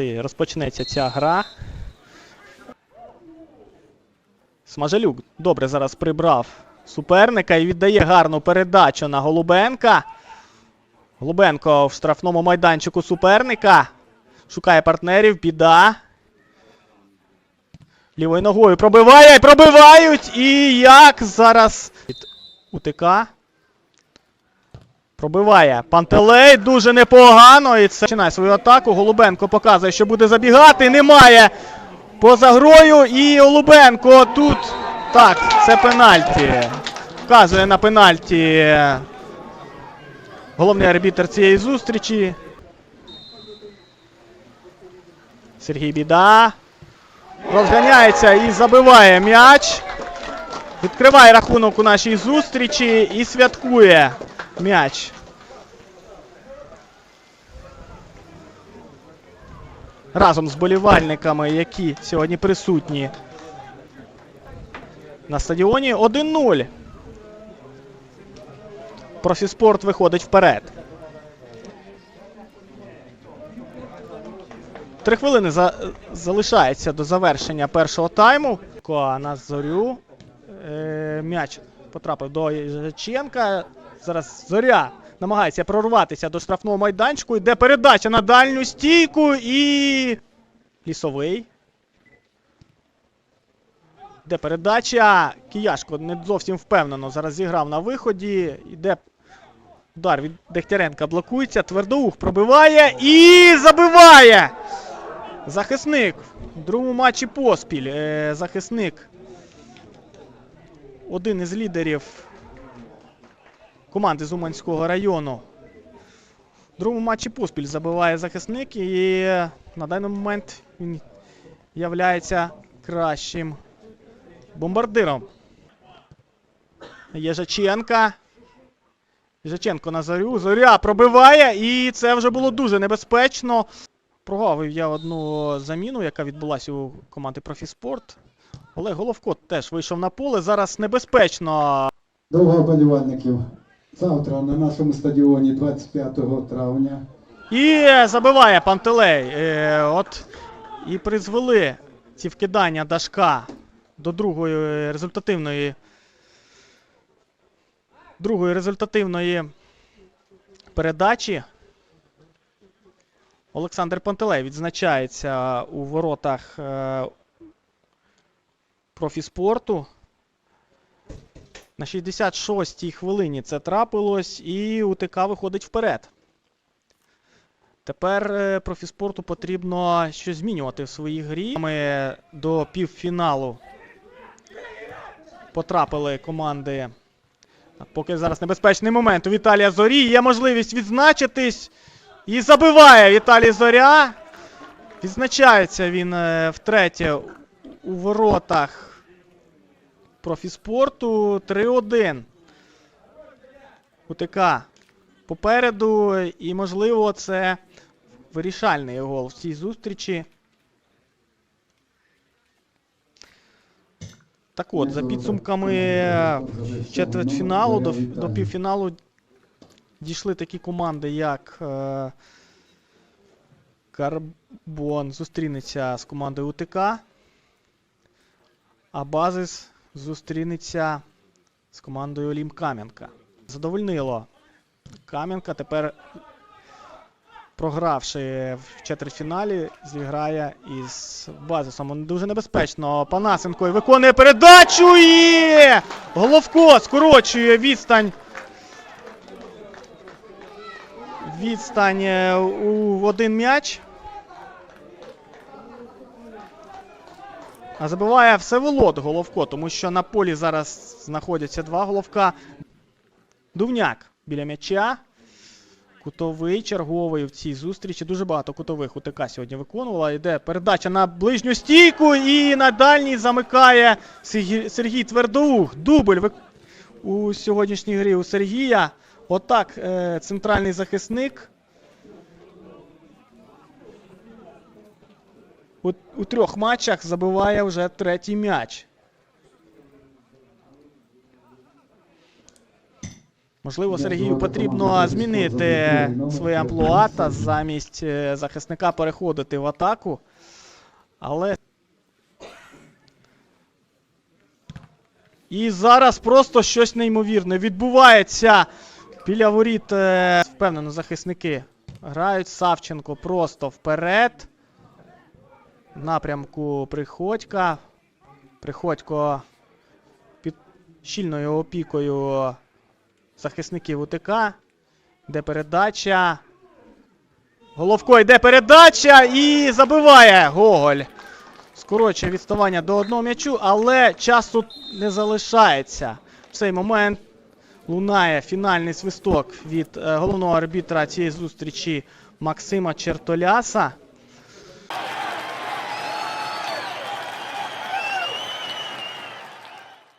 Розпочнеться ця гра. Смажалюк добре зараз прибрав суперника і віддає гарну передачу на Голубенка. Голубенко в штрафному майданчику суперника. Шукає партнерів, біда. Лівою ногою пробиває пробивають. І як зараз УТК. Пробиває Пантелей дуже непогано. І це починає свою атаку. Голубенко показує, що буде забігати. Немає поза грою. І Голубенко тут. Так, це пенальті. Вказує на пенальті. Головний арбітр цієї зустрічі. Сергій Біда. Розганяється і забиває м'яч. Відкриває рахунок у нашій зустрічі і святкує м'яч. Разом з болівальниками, які сьогодні присутні на стадіоні 1-0. Профіспорт виходить вперед. Три хвилини за... залишається до завершення першого тайму. А на зорю. Е, м'яч потрапив до Єжаченка. Зараз зоря намагається прорватися до штрафного майданчику. Йде передача на дальню стійку і. Лісовий. Йде передача. Кияшко не зовсім впевнено. Зараз зіграв на виході. Йде удар від Дегтяренка блокується. Твердоух пробиває і забиває. Захисник. В другому матчі поспіль. Е, захисник. Один із лідерів команди з Уманського району. В другому матчі поспіль забиває захисник і на даний момент він являється кращим бомбардиром. Єжаченка. Єжаченко на зорю. Зоря пробиває, і це вже було дуже небезпечно. Прогавив я одну заміну, яка відбулася у команди Профіспорт. Олег Головко теж вийшов на поле. Зараз небезпечно. Довго вболівальників. Завтра на нашому стадіоні 25 травня. І забиває Пантелей. Е, от і призвели ці вкидання Дашка до другої результативної. Другої результативної передачі. Олександр Пантелей відзначається у воротах е, профіспорту. На 66-й хвилині це трапилось, і УТК виходить вперед. Тепер е, профіспорту потрібно щось змінювати в своїй грі. Ми до півфіналу потрапили команди. Поки зараз небезпечний момент у Віталія Зорі. Є можливість відзначитись. І забиває Віталій Зоря. Відзначається він е, втретє у воротах профіспорту 3-1. УТК попереду, і, можливо, це вирішальний гол в цій зустрічі. Так от, за підсумками четвертьфіналу до, до півфіналу дійшли такі команди, як е, Карбон зустрінеться з командою УТК, а Базис зустрінеться з командою Олім Кам'янка. Задовольнило Кам'янка. Тепер, програвши в четвертьфіналі, зіграє із Базисом. Дуже небезпечно. Панасенко виконує передачу і Головко скорочує відстань. Відстань е, у один м'яч. А забиває Всеволод Головко, тому що на полі зараз знаходяться два головка. Дувняк біля м'яча. Кутовий черговий в цій зустрічі. Дуже багато кутових УТК сьогодні виконувала. Йде передача на ближню стійку і на дальній замикає Сергій, Твердоух. Дубль у сьогоднішній грі у Сергія. Отак е, центральний захисник. У, у трьох матчах забиває вже третій м'яч. Можливо, Сергію потрібно змінити своє амплуа та замість е, захисника переходити в атаку. Але. І зараз просто щось неймовірне відбувається біля воріт. е, Впевнено, захисники грають. Савченко просто вперед. Напрямку Приходька. Приходько під щільною опікою захисників УТК. Йде передача. Головко йде передача і забиває Гоголь. Скорочує відставання до одного м'ячу, але часу не залишається. В цей момент лунає фінальний свисток від е, головного арбітра цієї зустрічі Максима Чертоляса.